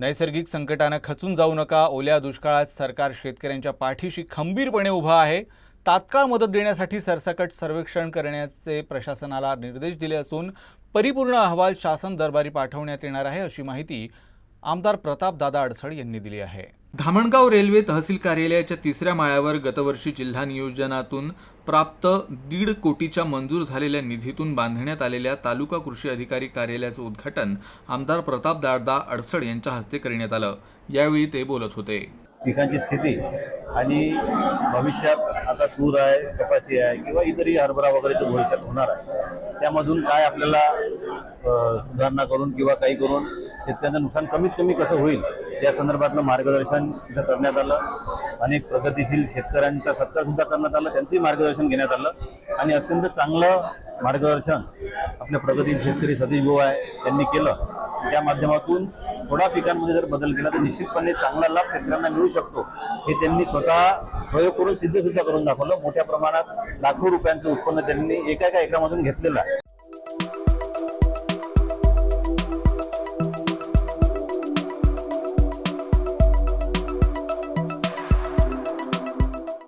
नैसर्गिक संकटानं खचून जाऊ नका. ओल्या दुष्काळात सरकार शेतकऱ्यांच्या पाठीशी खंबीरपणे उभा आहे. तात्काळ मदत देण्यासाठी सरसकट सर्वेक्षण करण्याचे प्रशासनाला निर्देश दिले असून परिपूर्ण अहवाल शासन दरबारी पाठवण्यात येणार आहे अशी माहिती आमदार प्रतापदादा अडसड यांनी दिली आहे. धामणगाव रेल्वे तहसील कार्यालयाच्या तिसऱ्या माळ्यावर गतवर्षी जिल्हा नियोजनातून प्राप्त दीड कोटीच्या मंजूर झालेल्या निधीतून बांधण्यात आलेल्या तालुका कृषी अधिकारी कार्यालयाचं उद्घाटन आमदार प्रताप प्रतापदादा अडसड यांच्या हस्ते करण्यात आलं. यावेळी ते बोलत होते. पिकांची स्थिती आणि भविष्यात आता तूर आहे कपाशी आहे किंवा इतरही हरभरा वगैरे जो भविष्यात होणार आहे. त्यामधून काय आपल्याला सुधारणा करून किंवा काही करून शेतकऱ्यांचं नुकसान कमीत कमी कसं होईल या संदर्भातलं मार्गदर्शन इथं करण्यात आलं. अनेक प्रगतीशील शेतकऱ्यांचा सत्कार सुद्धा करण्यात आलं. त्यांचंही मार्गदर्शन घेण्यात आलं. आणि अत्यंत चांगलं मार्गदर्शन आपले प्रगतीशील शेतकरी सतीश भाऊ आहे त्यांनी केलं. त्या माध्यमातून थोडा पिकांमध्ये जर बदल केला तर निश्चितपणे चांगला लाभ शेतकऱ्यांना मिळू शकतो. हे त्यांनी स्वतः प्रयोग करून सिद्ध सुद्धा करून दाखवलं. मोठ्या प्रमाणात लाखो रुपयांचं उत्पन्न त्यांनी एका एका एकरामधून घेतलेलं आहे.